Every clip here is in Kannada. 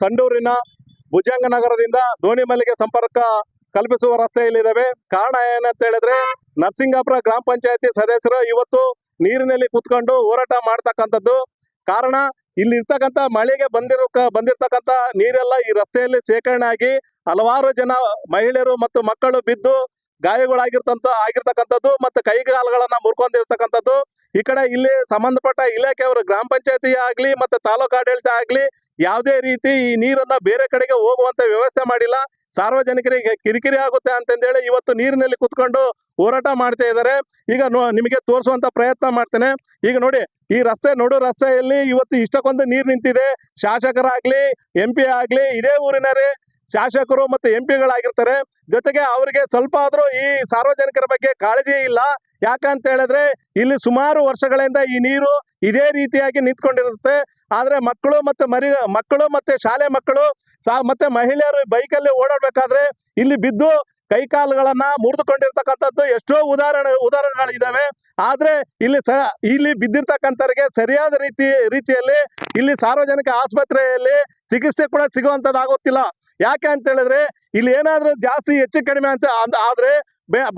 ಸಂಡೂರಿನ ಭುಜಂಗನಗರದಿಂದ ದೋಣಿಮಲ್ಲಿಗೆ ಸಂಪರ್ಕ ಕಲ್ಪಿಸುವ ರಸ್ತೆಯಲ್ಲಿದ್ದಾವೆ ಕಾರಣ ಏನಂತ ಹೇಳಿದ್ರೆ, ನರಸಿಂಗಾಪುರ ಗ್ರಾಮ ಪಂಚಾಯತಿ ಸದಸ್ಯರು ಇವತ್ತು ನೀರಿನಲ್ಲಿ ಕುತ್ಕೊಂಡು ಹೋರಾಟ ಮಾಡ್ತಕ್ಕಂಥದ್ದು. ಕಾರಣ ಇಲ್ಲಿ ಇರ್ತಕ್ಕಂಥ ಮಳೆಗೆ ಬಂದಿರೋ ಬಂದಿರ್ತಕ್ಕಂಥ ನೀರೆಲ್ಲ ಈ ರಸ್ತೆಯಲ್ಲಿ ಶೇಖರಣೆ ಆಗಿ ಹಲವಾರು ಜನ ಮಹಿಳೆಯರು ಮತ್ತು ಮಕ್ಕಳು ಬಿದ್ದು ಗಾಯಗಳಾಗಿರ್ತಂತ ಆಗಿರ್ತಕ್ಕಂಥದ್ದು ಮತ್ತು ಕೈಗಾಲುಗಳನ್ನ ಮುರ್ಕೊಂಡಿರ್ತಕ್ಕಂಥದ್ದು. ಈ ಕಡೆ ಇಲ್ಲಿ ಸಂಬಂಧಪಟ್ಟ ಇಲಾಖೆಯವರು, ಗ್ರಾಮ ಪಂಚಾಯತಿ ಆಗಲಿ ಮತ್ತೆ ತಾಲೂಕು ಆಡಳಿತ ಆಗ್ಲಿ ಯಾವುದೇ ರೀತಿ ಈ ನೀರನ್ನ ಬೇರೆ ಕಡೆಗೆ ಹೋಗುವಂತ ವ್ಯವಸ್ಥೆ ಮಾಡಿಲ್ಲ. ಸಾರ್ವಜನಿಕರಿಗೆ ಕಿರಿಕಿರಿ ಆಗುತ್ತೆ ಅಂತಂದೇಳಿ ಇವತ್ತು ನೀರಿನಲ್ಲಿ ಕುತ್ಕೊಂಡು ಹೋರಾಟ ಮಾಡ್ತಾ ಇದ್ದಾರೆ. ಈಗ ನಿಮಗೆ ತೋರಿಸುವಂತ ಪ್ರಯತ್ನ ಮಾಡ್ತೇನೆ. ಈಗ ನೋಡಿ, ಈ ರಸ್ತೆ, ನೋಡು ರಸ್ತೆಯಲ್ಲಿ ಇವತ್ತು ಇಷ್ಟಕ್ಕೊಂದು ನೀರು ನಿಂತಿದೆ. ಶಾಸಕರಾಗ್ಲಿ ಎಂ ಪಿ ಆಗ್ಲಿ, ಇದೇ ಊರಿನರೇ. ಶಾಸಕರು ಮತ್ತು ಎಂ ಪಿಗಳಾಗಿರ್ತಾರೆ ಜೊತೆಗೆ ಅವರಿಗೆ ಸ್ವಲ್ಪ ಆದರೂ ಈ ಸಾರ್ವಜನಿಕರ ಬಗ್ಗೆ ಕಾಳಜಿ ಇಲ್ಲ. ಯಾಕಂತ ಹೇಳಿದ್ರೆ ಇಲ್ಲಿ ಸುಮಾರು ವರ್ಷಗಳಿಂದ ಈ ನೀರು ಇದೇ ರೀತಿಯಾಗಿ ನಿಂತ್ಕೊಂಡಿರುತ್ತೆ. ಆದರೆ ಮಕ್ಕಳು ಮತ್ತು ಮರಿ, ಮಕ್ಕಳು ಮತ್ತೆ ಶಾಲೆ ಮಕ್ಕಳು, ಸಾ, ಮತ್ತೆ ಮಹಿಳೆಯರು ಬೈಕಲ್ಲಿ ಓಡಾಡಬೇಕಾದ್ರೆ ಇಲ್ಲಿ ಬಿದ್ದು ಕೈಕಾಲುಗಳನ್ನು ಮುರಿದುಕೊಂಡಿರ್ತಕ್ಕಂಥದ್ದು ಎಷ್ಟೋ ಉದಾಹರಣೆ, ಉದಾಹರಣೆಗಳಿದ್ದಾವೆ. ಆದರೆ ಇಲ್ಲಿ ಸ, ಇಲ್ಲಿ ಬಿದ್ದಿರ್ತಕ್ಕಂಥವ್ರಿಗೆ ಸರಿಯಾದ ರೀತಿ, ರೀತಿಯಲ್ಲಿ ಇಲ್ಲಿ ಸಾರ್ವಜನಿಕ ಆಸ್ಪತ್ರೆಯಲ್ಲಿ ಚಿಕಿತ್ಸೆ ಕೂಡ ಸಿಗುವಂತದ್ದಾಗುತ್ತಿಲ್ಲ ಯಾಕೆ ಅಂತ ಹೇಳಿದ್ರೆ ಇಲ್ಲಿ ಏನಾದ್ರೂ ಜಾಸ್ತಿ ಹೆಚ್ಚು ಕಡಿಮೆ ಅಂತ ಆದರೆ ಆದ್ರೆ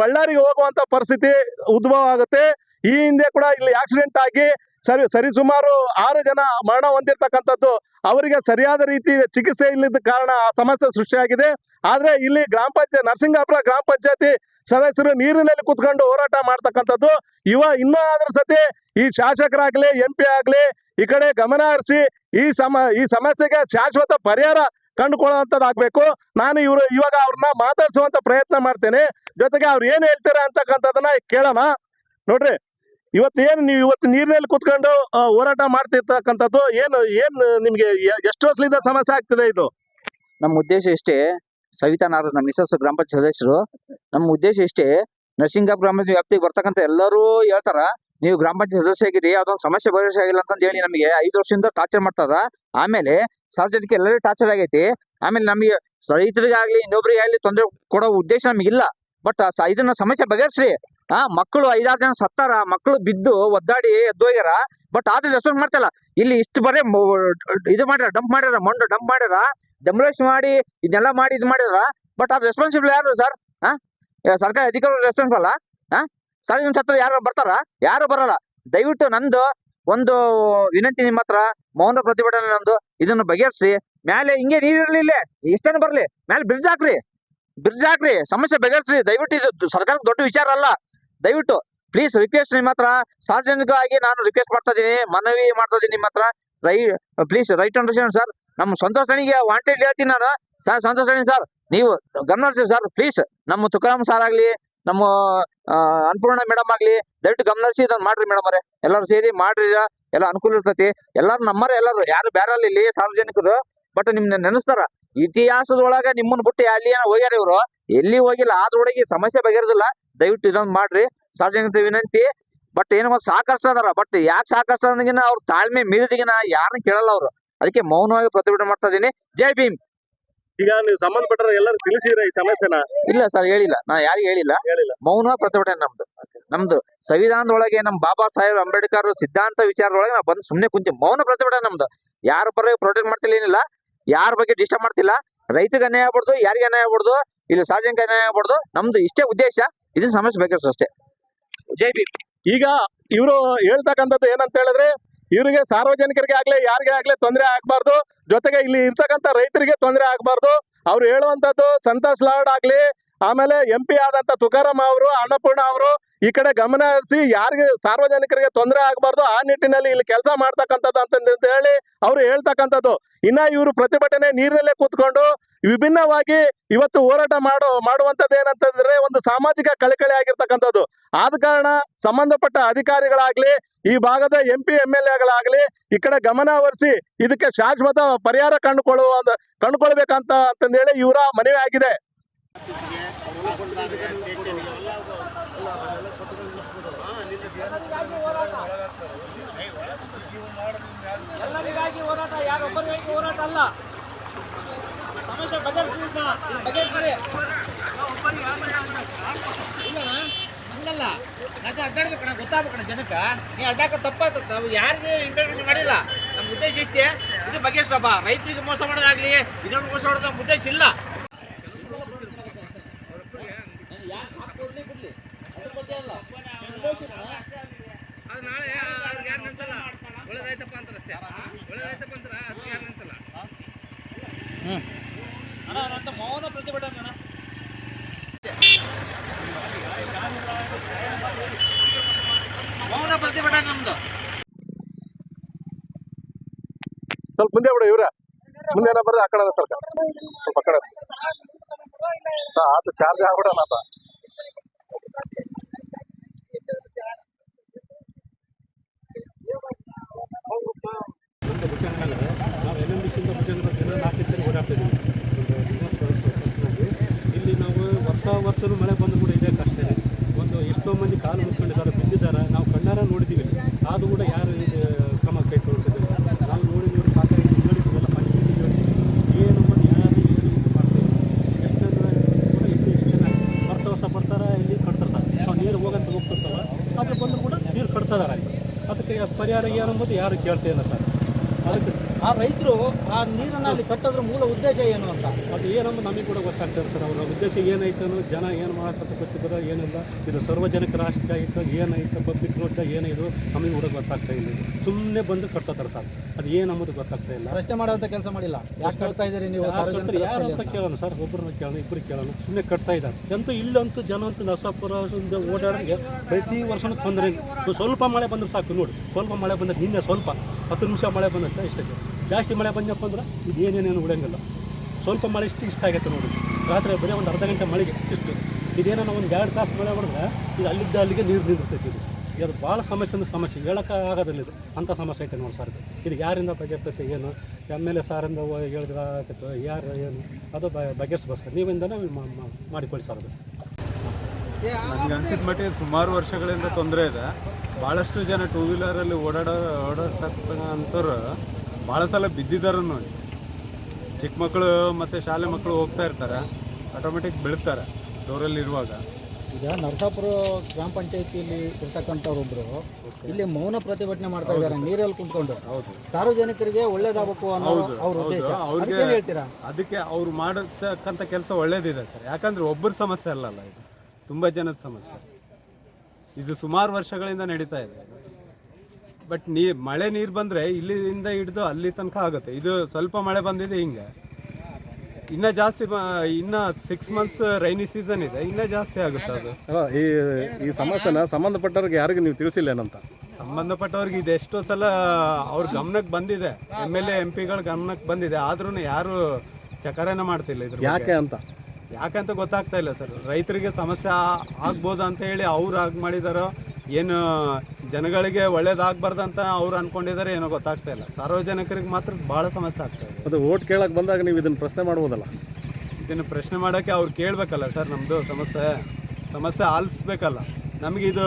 ಬಳ್ಳಾರಿಗೆ ಹೋಗುವಂತ ಪರಿಸ್ಥಿತಿ ಉದ್ಭವ ಆಗುತ್ತೆ. ಈ ಹಿಂದೆ ಕೂಡ ಇಲ್ಲಿ ಆಕ್ಸಿಡೆಂಟ್ ಆಗಿ ಸರಿ ಸರಿಸುಮಾರು ಆರು ಜನ ಮರಣ ಹೊಂದಿರ್ತಕ್ಕಂಥದ್ದು ಅವರಿಗೆ ಸರಿಯಾದ ರೀತಿ ಚಿಕಿತ್ಸೆ ಇಲ್ಲದ ಕಾರಣ ಆ ಸಮಸ್ಯೆ ಸೃಷ್ಟಿಯಾಗಿದೆ. ಆದ್ರೆ ಇಲ್ಲಿ ಗ್ರಾಮ ಪಂಚಾಯತ್ ನರಸಿಂಗಾಪುರ ಗ್ರಾಮ ಪಂಚಾಯತಿ ಸದಸ್ಯರು ನೀರಿನಲ್ಲಿ ಕುತ್ಕೊಂಡು ಹೋರಾಟ ಮಾಡ್ತಕ್ಕಂಥದ್ದು. ಇವ ಇನ್ನಾದ್ರೂ ಸತಿ ಈ ಶಾಸಕರಾಗ್ಲಿ ಎಂ ಪಿ ಆಗ್ಲಿ ಈ ಕಡೆ ಗಮನ ಹರಿಸಿ ಈ ಸಮ ಈ ಸಮಸ್ಯೆಗೆ ಶಾಶ್ವತ ಪರಿಹಾರ ಕಂಡುಕೊಳ್ಳುವಂಥದ್ದಾಗಬೇಕು ನಾನು ಇವರು ಇವಾಗ ಅವ್ರನ್ನ ಮಾತಾಡಿಸುವಂತ ಪ್ರಯತ್ನ ಮಾಡ್ತೇನೆ. ಜೊತೆಗೆ ಅವ್ರು ಏನ್ ಹೇಳ್ತಾರೆ ಅಂತಕ್ಕಂಥದ್ದನ್ನ ಕೇಳೋಣ. ನೋಡ್ರಿ, ಇವತ್ತು ಏನು ನೀವು ಇವತ್ತು ನೀರಿನಲ್ಲಿ ಕುತ್ಕೊಂಡು ಹೋರಾಟ ಮಾಡ್ತಿರ್ತಕ್ಕಂಥದ್ದು ಏನು, ಏನ್ ನಿಮ್ಗೆ ಎಷ್ಟು ವರ್ಷದಿಂದ ಸಮಸ್ಯೆ ಆಗ್ತಿದೆ ಇದು? ನಮ್ಮ ಉದ್ದೇಶ ಇಷ್ಟೇ, ಸವಿತಾ ನಾರಾಯಣ ನಮ್ಮ ಮಿಸಸ್ ಗ್ರಾಮ ಪಂಚಾಯತ್ ಸದಸ್ಯರು, ನಮ್ಮ ಉದ್ದೇಶ ಇಷ್ಟೇ, ನರಸಿಂಗಾಪುರ ಗ್ರಾಮ ಪಂಚಾಯತ್ ವ್ಯಾಪ್ತಿಗೆ ಬರ್ತಕ್ಕಂಥ ಎಲ್ಲರೂ ಹೇಳ್ತಾರ, ನೀವು ಗ್ರಾಮ ಪಂಚಾಯತ್ ಸದಸ್ಯ ಆಗಿರಿ, ಅದೊಂದು ಸಮಸ್ಯೆ ಬಗೆಹರಿಸಿ ಆಗಿಲ್ಲ ಅಂತ ಹೇಳಿ ನಮಗೆ ಐದು ವರ್ಷದಿಂದ ಟಾರ್ಚರ್ ಮಾಡ್ತಾರ ಆಮೇಲೆ ಸಾರ್ವಜನಿಕ ಎಲ್ಲರೂ ಟಾರ್ಚರ್ ಆಗೈತಿ. ಆಮೇಲೆ ನಮಗೆ ರೈತರಿಗಾಗ್ಲಿ ಆಗ್ಲಿ ತೊಂದರೆ ಕೊಡೋ ಉದ್ದೇಶ ನಮಗಿಲ್ಲ. ಬಟ್ ಇದನ್ನ ಸಮಸ್ಯೆ ಬಗೆಹರಿಸ್ರಿ. ಆ, ಮಕ್ಕಳು ಐದಾರು ಜನ ಸತ್ತಾರ, ಮಕ್ಕಳು ಬಿದ್ದು ಒದ್ದಾಡಿ ಎದ್ದೋಗ್ಯಾರ ಬಟ್ ಆದ್ರೆ ರೆಸ್ಪಾನ್ಸ್ ಮಾಡ್ತಲ್ಲ. ಇಲ್ಲಿ ಇಷ್ಟು ಬರೀ ಇದು ಮಾಡ್ಯಾರ ಡಂಪ್ ಮಾಡ್ಯಾರ ಮಣ್ಣು ಡಂಪ್ ಮಾಡ್ಯಾರ ಡೆಮೊಲೇಷ್ ಮಾಡಿ, ಇದನ್ನೆಲ್ಲ ಮಾಡಿ ಇದು ಮಾಡ್ಯಾರ. ಬಟ್ ಅದು ರೆಸ್ಪಾನ್ಸಿಬಲ್ ಯಾರು ಸರ್ ಹಾ ಸರ್ಕಾರಿ ಅಧಿಕಾರಿಗಳು ರೆಸ್ಪಾನ್ಸಿಬಲ್ ಹಾ ಸಾರ್ವಜನಿಕ ಹತ್ರ ಯಾರು ಬರ್ತಾರ? ಯಾರು ಬರಲ್ಲ? ದಯವಿಟ್ಟು ನಂದು ಒಂದು ವಿನಂತಿ ನಿಮ್ಮ ಹತ್ರ, ಮೌನ ಪ್ರತಿಭಟನೆ ನಂದು, ಇದನ್ನು ಬಗೆಹರಿಸಿ ಮೇಲೆ ಹಿಂಗೆ ನೀರಿರ್ಲಿ ಇಲ್ಲೇ, ಎಷ್ಟೇನು ಬರ್ಲಿ ಮೇಲೆ ಬ್ರಿಡ್ಜ್ ಹಾಕ್ರಿ ಬ್ರಿಡ್ಜ್ ಹಾಕ್ರಿ, ಸಮಸ್ಯೆ ಬಗೆಹರಿಸಿ, ದಯವಿಟ್ಟು ಇದು ಸರ್ಕಾರಕ್ಕೆ ದೊಡ್ಡ ವಿಚಾರ ಅಲ್ಲ, ದಯವಿಟ್ಟು ಪ್ಲೀಸ್ ರಿಕ್ವೆಸ್ಟ್ ನಿಮ್ಮ ಹತ್ರ, ಸಾರ್ವಜನಿಕವಾಗಿ ನಾನು ರಿಕ್ವೆಸ್ಟ್ ಮಾಡ್ತಾ ಇದೀನಿ ಮನವಿ ಮಾಡ್ತಾ ಇದೀನಿ ನಿಮ್ಮ ಹತ್ರ, ರೈ ಪ್ಲೀಸ್ ರೈಟ್ ಅಂಡರ್ಸ್ಟ್ಯಾಂಡ್ ಸರ್ ನಮ್ಮ ಸಂತೋಷ್ ಅಣಿಗೆ ವಾಂಟೆಡ್ ಹೇಳ್ತೀನಿ ನಾನು ಸರ್ ಸಂತೋಷ್ ಸರ್ ನೀವು ಗಮನಿಸಿ ಸರ್ ಪ್ಲೀಸ್ ನಮ್ಮ ತುಕಾರಾಮ್ ಸರ್ ಆಗ್ಲಿ ನಮ್ಮ ಆ, ಅನ್ನಪೂರ್ಣ ಮೇಡಮ್ ಆಗ್ಲಿ ದಯವಿಟ್ಟು ಗಮನಿಸಿ ಇದನ್ನ ಮಾಡ್ರಿ ಮೇಡಮ್ ಅವರೇ. ಎಲ್ಲರೂ ಸೇರಿ ಮಾಡ್ರಿ. ಎಲ್ಲ ಅನುಕೂಲ ಇರ್ತೈತಿ. ಎಲ್ಲಾರು ನಮ್ಮರೇ ಎಲ್ಲರೂ ಯಾರು ಬೇರೆ ಇಲ್ಲಿ ಸಾರ್ವಜನಿಕರು ಬಟ್ ನಿಮ್ನ ನೆನೆಸ್ತಾರ. ಇತಿಹಾಸದೊಳಗ ನಿಮ್ಮನ್ನ ಬಿಟ್ಟು ಅಲ್ಲಿ ಏನೋ ಹೋಗ್ಯಾರ ಇವರು ಎಲ್ಲಿ ಹೋಗಿಲ್ಲ ಆದ್ರೊಳಗೆ ಸಮಸ್ಯೆ ಬಗೆಹರಿದಿಲ್ಲ. ದಯವಿಟ್ಟು ಇದೊಂದು ಮಾಡ್ರಿ. ಸಾರ್ವಜನಿಕ ವಿನಂತಿ. ಬಟ್ ಏನೋ ಒಂದು ಸಹಕರಿಸ್ತಾರ ಬಟ್ ಯಾಕೆ ಸಹಕರಿಸೋದಗಿನ ಅವ್ರ ತಾಳ್ಮೆ ಮೀರಿದಿಗಿನ ಯಾರನ್ನ ಕೇಳಲ್ಲ ಅವರು. ಅದಕ್ಕೆ ಮೌನವಾಗಿ ಪ್ರತಿಭಟನೆ ಮಾಡ್ತಾ ಇದೀನಿ. ಜೈ ಭೀಮ್! ಈಗ ನೀವು ಸಂಬಂಧಪಟ್ಟರೆ ಎಲ್ಲರೂ ತಿಳಿಸಿದ್ರೆ ಈ ಸಮಸ್ಯೆನ? ಇಲ್ಲ ಸರ್ ಹೇಳಿಲ್ಲ. ನಾ ಯಾರಿಗೂ ಹೇಳಿಲ್ಲ. ಹೇಳಿಲ್ಲ. ಮೌನವಾಗಿ ಪ್ರತಿಭಟನೆ ನಮ್ದು. ನಮ್ದು ಸಂವಿಧಾನದೊಳಗೆ ನಮ್ ಬಾಬಾ ಸಾಹೇಬ್ ಅಂಬೇಡ್ಕರ್ ಸಿದ್ಧಾಂತ ವಿಚಾರದೊಳಗೆ ನಾವು ಬಂದು ಸುಮ್ಮನೆ ಕುಂತೀವಿ. ಮೌನ ಪ್ರತಿಭಟನೆ ನಮ್ದು. ಯಾರ ಬರ ಪ್ರೊಟೆಕ್ಟ್ ಮಾಡ್ತಿಲ್ಲ ಏನಿಲ್ಲ. ಯಾರ ಬಗ್ಗೆ ಡಿಸ್ಟರ್ಬ್ ಮಾಡ್ತಿಲ್ಲ. ರೈತರಿಗೆ ಅನ್ಯಾಯ ಆಗ್ಬಾರ್ದು ಯಾರಿಗೆ ಅನ್ಯಾಯ ಆಗ್ಬಾರ್ದು ಇಲ್ಲಿ ಸಾರ್ವಜನಿಕ ಅನ್ಯಾಯ ಆಗ್ಬಾರ್ದು ನಮ್ದು ಇಷ್ಟೇ ಉದ್ದೇಶ. ಇದು ಸಮಸ್ಯೆ ಬಗೆಹರಿಸು ಅಷ್ಟೇ. ಜೈ ಈಗ ಇವರು ಹೇಳ್ತಕ್ಕಂಥದ್ದು ಏನಂತ ಹೇಳಿದ್ರೆ ಇವರಿಗೆ ಸಾರ್ವಜನಿಕರಿಗೆ ಆಗ್ಲಿ, ಯಾರಿಗೆ ಆಗ್ಲಿ ತೊಂದರೆ ಆಗ್ಬಾರ್ದು. ಜೊತೆಗೆ ಇಲ್ಲಿ ಇರ್ತಕ್ಕಂಥ ರೈತರಿಗೆ ತೊಂದರೆ ಆಗ್ಬಾರ್ದು. ಅವ್ರು ಹೇಳುವಂತದ್ದು ಸಂತೋಷ್ ಲಾಡ್ ಆಗ್ಲಿ ಆಮೇಲೆ ಎಂ ಪಿ ಆದಂತ ತುಕಾರಾಮ್ ಅವರು, ಅನ್ನಪೂರ್ಣ ಅವರು ಈ ಕಡೆ ಗಮನ ಹರಿಸಿ ಯಾರಿಗೆ ಸಾರ್ವಜನಿಕರಿಗೆ ತೊಂದರೆ ಆಗಬಾರ್ದು, ಆ ನಿಟ್ಟಿನಲ್ಲಿ ಇಲ್ಲಿ ಕೆಲಸ ಮಾಡ್ತಕ್ಕಂಥದ್ದು ಅಂತ ಹೇಳಿ ಅವ್ರು ಹೇಳ್ತಕ್ಕಂಥದ್ದು. ಇನ್ನ ಇವರು ಪ್ರತಿಭಟನೆ ನೀರಿನಲ್ಲೇ ಕೂತ್ಕೊಂಡು ವಿಭಿನ್ನವಾಗಿ ಇವತ್ತು ಹೋರಾಟ ಮಾಡೋ ಮಾಡುವಂಥದ್ದು ಏನಂತಂದ್ರೆ ಒಂದು ಸಾಮಾಜಿಕ ಕಳಕಳಿ ಆಗಿರ್ತಕ್ಕಂಥದ್ದು. ಆದ ಕಾರಣ ಸಂಬಂಧಪಟ್ಟ ಅಧಿಕಾರಿಗಳಾಗ್ಲಿ, ಈ ಭಾಗದ ಎಂ ಪಿ ಎಂ ಎಲ್ ಎಗಳಾಗ್ಲಿ ಈ ಕಡೆ ಗಮನ ಹರಿಸಿ ಇದಕ್ಕೆ ಶಾಶ್ವತ ಪರಿಹಾರ ಕಂಡುಕೊಳ್ಳುವ ಕಂಡುಕೊಳ್ಬೇಕಂತ ಅಂತಂದೇಳಿ ಇವರ ಮನವಿ ಆಗಿದೆ. ಎಲ್ಲರಿಗಾಗಿ ಹೋರಾಟ, ಯಾರೊಬ್ಬರಿಗಾಗಿ ಹೋರಾಟ ಅಲ್ಲ. ಸಮಸ್ಯೆ ಬಗೆಹರಿಸಿದ ಇಲ್ಲಣ್ಣ, ಹಂಗಲ್ಲ. ಯಾಕೆ ಅಡ್ಡಾಡ್ಬೇಕಣ್ಣ ಗೊತ್ತಾಗ್ಬೇಕಣ್ಣ ಜನಕ್ಕೆ. ನೀ ಅಡ್ಡಾಕ ತಪ್ಪಾಗ್ತದೆ ನಾವು ಯಾರಿಗೆ ಇಂಟರ್ವ್ಯೂ ಮಾಡಿಲ್ಲ. ನಮ್ಮ ಉದ್ದೇಶ ಇಷ್ಟೇ. ಇದು ಬಗೆಹರಿಸಪ್ಪ. ರೈತರಿಗೆ ಮೋಸ ಮಾಡೋದಾಗ್ಲಿ ಇನ್ನೊಂದು ಮೋಸ ಮಾಡೋದು ನಮ್ಮ ಉದ್ದೇಶ ಇಲ್ಲ ಯಾರ್ ಸಾಕ್ ಕೊಡ್ಲಿ ಬಿಡ್ಲಿ ಅದ್ರ ಬಗ್ಗೆ ಅಲ್ಲ ಅದು ನಾಳೆ ಅವ್ರಿಗೆ ಯಾರು ನಿಂತಲ್ಲ ಒಳ್ಳೇದಾಯ್ತಪ್ಪ ಅಂತಾರಷ್ಟೇ. ಒಳ್ಳೇದಾಯ್ತಪ್ಪ ಅಂತಾರ ಅದಕ್ಕೆ ಯಾರು ನಿಂತಲ್ಲ. ಅಣ್ಣ ಅಂತ ಮೌನ ಪ್ರತಿಭಟನೆ ಅಣ್ಣ. ಮೌನ ಪ್ರತಿಭಟನೆ ನಮ್ದು. ಸ್ವಲ್ಪ ಮುಂದೆ ಬಿಡು ಇವ್ರ. ಮುಂದೆ ಏನೋ ಬರ್ರಿ ಆ ಕಡೆ ಸರ್ಕಾರ ಸ್ವಲ್ಪ ಆ ಕಡೆ ಅದು ಚಾರ್ಜ್ ಆಗ್ಬಿಡೋಣ ಅಂತ ನಾವು ಎಲ್ ಎಂ ಡಿಸಿಯಿಂದ ಭುಜಂಗ ದಿನ ನಾಲ್ಕು ಸರಿ ಓಡಾಡ್ತಿದ್ದೀವಿ ಇಲ್ಲಿ ನಾವು ವರ್ಷ ವರ್ಷನೂ ಮಳೆ ಬಂದು ಕೂಡ ಇದೇ ಕಷ್ಟ ಇದೆ ಒಂದು ಎಷ್ಟೋ ಮಂದಿ ಕಾಲು ಮುಟ್ಕೊಂಡಿದ್ದಾರೆ ಬಿದ್ದಿದ್ದಾರೆ. ನಾವು ಕಣ್ಣಾರ ನೋಡಿದ್ದೀವಿ. ಆದರೂ ಕೂಡ ಯಾರು ಕ್ರಮ ಕೈಗೊಳ್ತಿದ್ದಿಲ್ಲ ನಾವು ನೋಡಿ ನೋಡಿ ಸಾಕಾಗಿ ಹೇಳಿದ್ದೀವಲ್ಲ ಪಂಚಾಯತಿ ಏನು ಮಾಡಿ ಯಾರು ಏನು ಇದು ಮಾಡ್ತೀವಿ. ಎಷ್ಟು ಜನ ವರ್ಷ ವರ್ಷ ಬರ್ತಾರೆ ಇಲ್ಲಿ ಕಟ್ತಾರೆ ಸರ್ ನಾವು ನೀರು ಹೋಗಂತ ಹೋಗ್ತಿರ್ತಾವೆ. ಆದರೆ ಬಂದರೂ ಕೂಡ ನೀರು ಕಟ್ತಿದ್ದಾರೆ ಅದಕ್ಕೆ ಪರಿಹಾರ ಏನಂಬುದು ಯಾರು ಕೇಳ್ತೇನೆ ಸರ್. ಅದಕ್ಕೆ ಆ ರೈತರು ಆ ನೀರನ್ನು ಅಲ್ಲಿ ಕಟ್ಟೋದ್ರ ಮೂಲ ಉದ್ದೇಶ ಏನು ಅಂತ? ಅದು ಏನಂದ್ರೆ ನಮಗೆ ಕೂಡ ಗೊತ್ತಾಗ್ತದೆ ಸರ್ ಅವರ ಉದ್ದೇಶ ಏನೈತೆ ಅನ್ನೋ ಜನ ಏನು ಮಾಡಕ್ಕಂತ ಗೊತ್ತಿದ್ರೆ ಏನಿಲ್ಲ. ಇದು ಸಾರ್ವಜನಿಕ ರಾಷ್ಟ್ರ ಆಯಿತು ಏನೈತೆ ಪಬ್ಲಿಕ್ ರೋಡ್ ಏನಿದು ನಮಗೆ ಕೂಡ ಗೊತ್ತಾಗ್ತಾ ಇಲ್ಲ ಸುಮ್ಮನೆ ಬಂದು ಕಟ್ತಾರೆ ಸರ್ ಅದು ಏನಂಬುದು ಗೊತ್ತಾಗ್ತಾ ಇಲ್ಲ. ಪ್ರಶ್ನೆ ಮಾಡುವಂತ ಕೆಲಸ ಮಾಡಿಲ್ಲ. ಯಾಕೆ ಕಟ್ತಾ ಇದ್ದೀರಿ ನೀವು? ಯಾರು ಅಂತ? ಕೇಳೋಣ ಸರ್. ಒಬ್ಬರನ್ನ ಕೇಳೋಣ ಇಬ್ಬರು ಕೇಳೋಣ. ಸುಮ್ಮನೆ ಕಟ್ತಾ ಇದ್ದಾರೆ. ಎಂತೂ ಇಲ್ಲಂತೂ ಜನ ಅಂತೂ ನರಸಾಪುರ ಓಡಾಡೋರಿಗೆ ಪ್ರತಿ ವರ್ಷನೂ ತೊಂದರೆ ಸ್ವಲ್ಪ ಮಳೆ ಬಂದ್ರೆ ಸಾಕು ನೋಡಿ. ಸ್ವಲ್ಪ ಮಳೆ ಬಂದ್ರೆ ನಿನ್ನೆ ಸ್ವಲ್ಪ ಹತ್ತು ನಿಮಿಷ ಮಳೆ ಬಂದಂತೆ ಇಷ್ಟಕ್ಕೆ ಜಾಸ್ತಿ ಮಳೆ ಬಂದಪ್ಪ ಅಂದ್ರೆ ಇದು ಏನೇನೇನು ಉಳಿಯಂಗಿಲ್ಲ. ಸ್ವಲ್ಪ ಮಳೆ ಇಷ್ಟು ಇಷ್ಟ ಆಗುತ್ತೆ ನೋಡಿ. ರಾತ್ರಿ ಬರೀ ಒಂದು ಅರ್ಧ ಗಂಟೆ ಮಳೆಗೆ ಇಷ್ಟು. ಇದೇನೋ ನಾವು ಒಂದು ಎರಡು ತಾಸು ಮಳೆ ಹೊಡೆದ್ರೆ ಇದು ಅಲ್ಲಿದ್ದ ಅಲ್ಲಿಗೆ ನೀರು ನಿಂತಿರ್ತೈತಿ ಇದು. ಇದು ಭಾಳ ಸಮಸ್ಯೆ ಅಂದ್ರೆ ಸಮಸ್ಯೆ. ಹೇಳಕ್ಕೆ ಆಗೋದಿಲ್ಲ ಇದು. ಅಂಥ ಸಮಸ್ಯೆ ಐತೆ ನೋಡಿ ಸರ್ ಇದು ಇದು ಯಾರಿಂದ ಬಗೆಹರ್ತೈತೆ ಏನು? ಎಂ ಎಲ್ ಎ ಸಾರಿಂದ ಹೇಳಿದ್ರೆ ಆಗತ್ತೆ. ಯಾರು ಏನು? ಅದು ಬ ಸರ್ ನೀವಿಂದನೇ ಮಾಡಿಕೊಳ್ಳಿ ಸರ್ ಅದು. ನನಗೆ ಅನ್ಸಿದ ಮಟ್ಟಿಗೆ ಸುಮಾರು ವರ್ಷಗಳಿಂದ ತೊಂದರೆ ಇದೆ. ಭಾಳಷ್ಟು ಜನ ಟೂ ವೀಲರಲ್ಲಿ ಓಡಾಡೋ ಓಡಾಡ್ತಕ್ಕಂಥವ್ರು ಭಾಳ ಸಲ ಬಿದ್ದಿದ್ದಾರೆ ನೋಡಿ. ಚಿಕ್ಕ ಮಕ್ಕಳು ಮತ್ತು ಶಾಲೆ ಮಕ್ಕಳು ಹೋಗ್ತಾ ಇರ್ತಾರೆ ಆಟೋಮೆಟಿಕ್ ಬೀಳ್ತಾರೆ ಡೋರಲ್ಲಿ ಇರುವಾಗ. ಈಗ ನರಸಾಪುರ ಗ್ರಾಮ ಪಂಚಾಯತಿಯಲ್ಲಿ ಇರ್ತಕ್ಕಂಥವ್ರೊಬ್ರು ಇಲ್ಲಿ ಮೌನ ಪ್ರತಿಭಟನೆ ಮಾಡ್ತಾ ಇದ್ದಾರೆ ನೀರಲ್ಲಿ ಕುಂತ್ಕೊಂಡು. ಹೌದು. ಸಾರ್ವಜನಿಕರಿಗೆ ಒಳ್ಳೇದಾಗಬೇಕು ಅನ್ನೋ ಅವ್ರು ಅವ್ರ ಉದ್ದೇಶ. ಅವ್ರಿಗೆ- ಹೇಳ್ತೀರಾ? ಅದಕ್ಕೆ ಅವ್ರು ಮಾಡತಕ್ಕಂಥ ಕೆಲಸ ಒಳ್ಳೇದಿದೆ ಸರ್. ಯಾಕಂದ್ರೆ ಒಬ್ಬರ ಸಮಸ್ಯೆ ಅಲ್ಲಲ್ಲ ಇದು. ತುಂಬ ಜನದ ಸಮಸ್ಯೆ. ಇದು ಸುಮಾರು ವರ್ಷಗಳಿಂದ ನಡೀತಾ ಇದೆ. ಬಟ್ ನೀ ಮಳೆ ನೀರು ಬಂದರೆ ಇಲ್ಲಿಂದ ಹಿಡಿದು ಅಲ್ಲಿ ತನಕ ಆಗುತ್ತೆ. ಇದು ಸ್ವಲ್ಪ ಮಳೆ ಬಂದಿದೆ ಹಿಂಗೆ. ಇನ್ನೂ ಜಾಸ್ತಿ ಇನ್ನೂ ಸಿಕ್ಸ್ ಮಂತ್ಸ್ ರೈನಿ ಸೀಸನ್ ಇದೆ. ಇನ್ನೂ ಜಾಸ್ತಿ ಆಗುತ್ತೆ ಅದು. ಅಲ್ಲ ಈ ಈ ಸಮಸ್ಯೆನ ಸಂಬಂಧಪಟ್ಟವ್ರಿಗೆ ಯಾರಿಗೂ ನೀವು ತಿಳಿಸಿಲ್ಲ ಏನಂತ ಸಂಬಂಧಪಟ್ಟವ್ರಿಗೆ ಇದು ಎಷ್ಟೋ ಸಲ ಅವ್ರ ಗಮನಕ್ಕೆ ಬಂದಿದೆ. ಎಂ ಎಲ್ ಎ ಎಂ ಪಿಗಳ ಗಮನಕ್ಕೆ ಬಂದಿದೆ. ಆದ್ರೂ ಯಾರು ಚಕರನ ಮಾಡ್ತಿಲ್ಲ ಇದ್ರ ಅಂತ? ಯಾಕೆ ಅಂತ ಯಾಕಂತ ಗೊತ್ತಾಗ್ತಾ ಇಲ್ಲ ಸರ್. ರೈತರಿಗೆ ಸಮಸ್ಯೆ ಆಗ್ಬೋದು ಅಂತ ಹೇಳಿ ಅವ್ರು ಆಗಿ ಮಾಡಿದಾರೋ ಏನು ಜನಗಳಿಗೆ ಒಳ್ಳೇದಾಗಬಾರ್ದು ಅಂತ ಅವ್ರು ಅನ್ಕೊಂಡಿದ್ದಾರೆ ಏನೋ ಗೊತ್ತಾಗ್ತಾ ಇಲ್ಲ. ಸಾರ್ವಜನಿಕರಿಗೆ ಮಾತ್ರ ಭಾಳ ಸಮಸ್ಯೆ ಆಗ್ತಾ ಇದೆ. ಅದು ಓಟ್ ಕೇಳಕ್ ಬಂದಾಗ ನೀವು ಇದನ್ನ ಪ್ರಶ್ನೆ ಮಾಡ್ಬೋದಲ್ಲ? ಇದನ್ನು ಪ್ರಶ್ನೆ ಮಾಡೋಕ್ಕೆ ಅವ್ರು ಕೇಳಬೇಕಲ್ಲ ಸರ್ ನಮ್ಮದು ಸಮಸ್ಯೆ. ಸಮಸ್ಯೆ ಆಲಿಸ್ಬೇಕಲ್ಲ. ನಮಗೆ ಇದು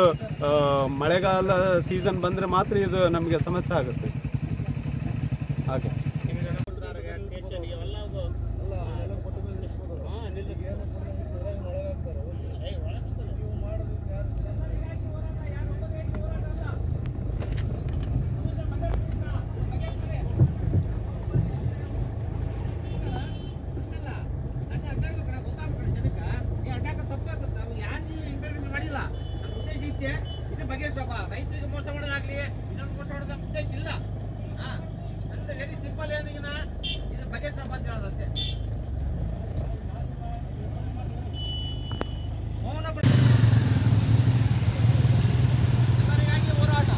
ಮಳೆಗಾಲ ಸೀಸನ್ ಬಂದರೆ ಮಾತ್ರ ಇದು ನಮಗೆ ಸಮಸ್ಯೆ ಆಗುತ್ತೆ. ಹಾಗೆ ಮಾಡಿಲ್ಲ ನಮ್ಮ ಉದ್ದೇಶ ಇಷ್ಟೇ ಇದು ಬಗೆಹರಿಸಪ್ಪ ರೈತರಿಗೆ ಮೋಸ ಮಾಡೋದಾಗ್ಲಿ ಇನ್ನೊಂದು ಮೋಸ ಮಾಡೋದು ನಮ್ಮ ಉದ್ದೇಶ ಇಲ್ಲ ಹಾ ನಮ್ದು ವೆರಿ ಸಿಂಪಲ್ ಏನಿಗಿನ ಇದು ಬಗೆಹರಿಸಪ್ಪ ಅಂತ ಹೇಳೋದಷ್ಟೇ ಮೌನ ಪ್ರ- ಜನರಿಗಾಗಿ ಹೋರಾಟ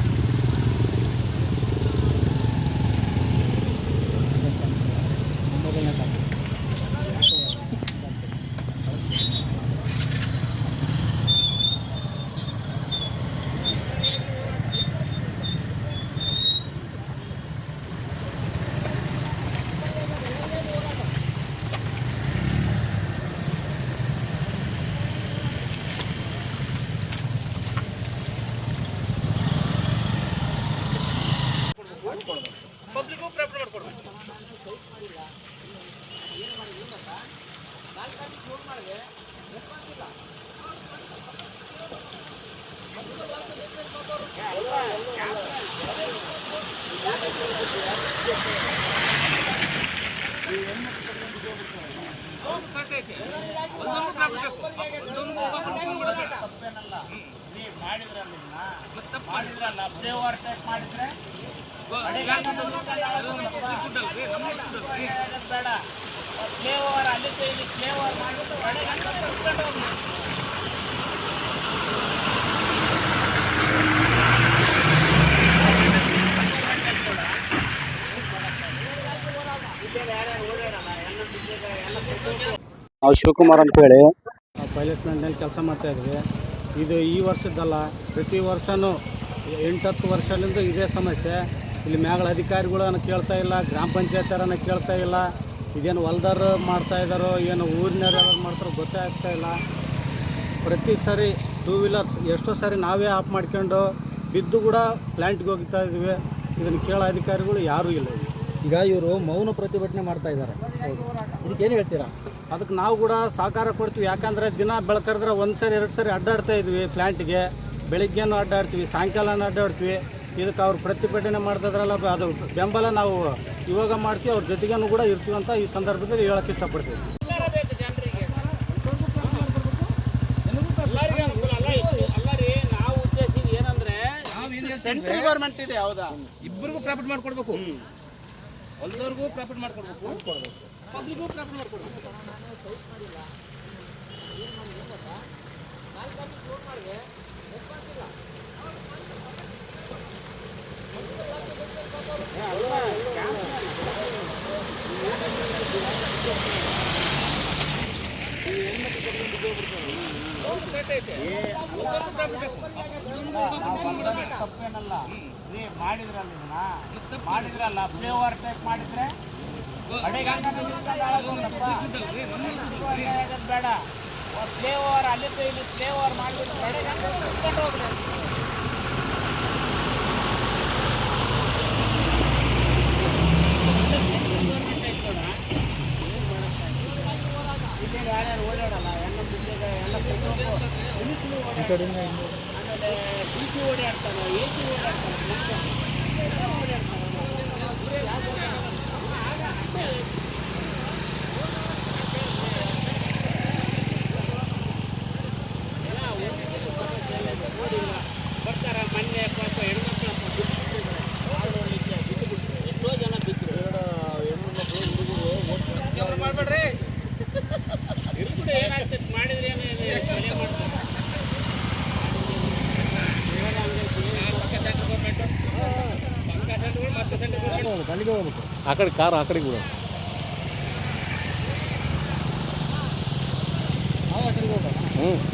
ಯಾರು ಕರೆಕ್ಟ್ ಐತಿ ಒಂದೊಂದು ಪ್ರಾಫಿಟ್ ಬೇಕು ಒಂದೊಂದು ಪ್ರಾಫಿಟ್ ಬಿಡಬೇಕು ನಾವು ಶಿವಕುಮಾರ್ ಅಂತೇಳಿ ಪೈಲಟ್ ಪ್ಲಾಂಟ್ನಲ್ಲಿ ಕೆಲಸ ಮಾಡ್ತಾ ಇದ್ವಿ. ಇದು ಈ ವರ್ಷದ್ದಲ್ಲ, ಪ್ರತಿ ವರ್ಷವೂ ಎಂಟತ್ತು ವರ್ಷದಿಂದ ಇದೇ ಸಮಸ್ಯೆ. ಇಲ್ಲಿ ಮ್ಯಾಗಳ ಅಧಿಕಾರಿಗಳನ್ನ ಕೇಳ್ತಾ ಇಲ್ಲ, ಗ್ರಾಮ ಪಂಚಾಯತರನ್ನ ಕೇಳ್ತಾ ಇಲ್ಲ. ಇದೇನು ಹೊಲ್ದಾರು ಮಾಡ್ತಾ ಇದ್ದಾರೋ ಏನು ಊರಿನವ್ರು ಯಾರು ಮಾಡ್ತಾರೋ ಗೊತ್ತೇ ಆಗ್ತಾ ಇಲ್ಲ. ಪ್ರತಿ ಸಾರಿ ಟೂ ವೀಲರ್ಸ್ ಎಷ್ಟೋ ಸಾರಿ ನಾವೇ ಆಫ್ ಮಾಡ್ಕೊಂಡು ಬಿದ್ದು ಕೂಡ ಪ್ಲ್ಯಾಂಟ್ಗೆ ಹೋಗ್ತಾ ಇದ್ದೀವಿ ಇದನ್ನು ಕೇಳೋ ಅಧಿಕಾರಿಗಳು ಯಾರೂ ಇಲ್ಲ ಈಗ ಇವರು ಮೌನ ಪ್ರತಿಭಟನೆ ಮಾಡ್ತಾ ಇದ್ದಾರೆ. ಇದಕ್ಕೇನು ಹೇಳ್ತೀರಾ? ಅದಕ್ಕೆ ನಾವು ಕೂಡ ಸಹಕಾರ ಕೊಡ್ತೀವಿ. ಯಾಕಂದರೆ ದಿನ ಬೆಳಕರಿದ್ರೆ ಒಂದು ಸರಿ ಎರಡು ಸರಿ ಅಡ್ಡಾಡ್ತಾ ಇದ್ವಿ ಪ್ಲ್ಯಾಂಟ್ಗೆ ಬೆಳಿಗ್ಗೆನೂ ಅಡ್ಡಾಡ್ತೀವಿ ಸಾಯಂಕಾಲನೂ ಅಡ್ಡಾಡ್ತೀವಿ. ಇದಕ್ಕೆ ಅವ್ರು ಪ್ರತಿಭಟನೆ ಮಾಡ್ತಾ ಇದ್ರಲ್ಲ ಅದು ಬೆಂಬಲ ನಾವು ಇವಾಗ ಮಾಡ್ತೀವಿ ಅವ್ರ ಜೊತೆಗೂ ಕೂಡ ಇರ್ತೀವಿ ಅಂತ ಈ ಸಂದರ್ಭದಲ್ಲಿ ಹೇಳಕ್ಕೆ ಇಷ್ಟಪಡ್ತೀವಿ ಸೆಂಟ್ರಲ್ ಗೌರ್ಮೆಂಟ್ ಇದೆ ಹೌದಾ? ಇಬ್ಬರಿಗೂ ಪ್ರಾಫಿಟ್ ಮಾಡ್ಕೊಡ್ಬೇಕು. ಹೊಲದವ್ರಿಗೂ ಪ್ರಾಫಿಟ್ ಮಾಡ್ಕೊಡ್ಬೇಕು. ಪಬ್ಲಿಗೂ ಪ್ರಾಫಿಟ್ ಮಾಡ್ಕೊಡ್ಬೇಕು ತಪ್ಪೇನಲ್ಲ ಮಾಡಿದ್ರಲ್ಲ ಇದನ್ನ ಮಾಡಿದ್ರಲ್ಲ ಪ್ಲೇ ಓವರ್ ಟೈಪ್ ಮಾಡಿದ್ರೆ ಬೇಡ ಪ್ಲೇ ಓವರ್ ಅಲ್ಲಿದ್ದು ಇಲ್ಲಿ ಪ್ಲೇ ಓವರ್ ಮಾಡಿಬಿಟ್ಟು ಹೋಗ್ಲಿ ಇಲ್ಲಿ ಯಾರ್ಯಾರು ಓಡಾಡಲ್ಲ ಎಲ್ಲ ಎಲ್ಲ ಆಮೇಲೆ ಡಿ ಸಿ ಓಡಾಡ್ತಾನೆ ಎ ಸಿ ಓಡಾಡ್ತಾನೆ అక్కడ కారు అక్కడికి కూడా అక్కడికి కూడా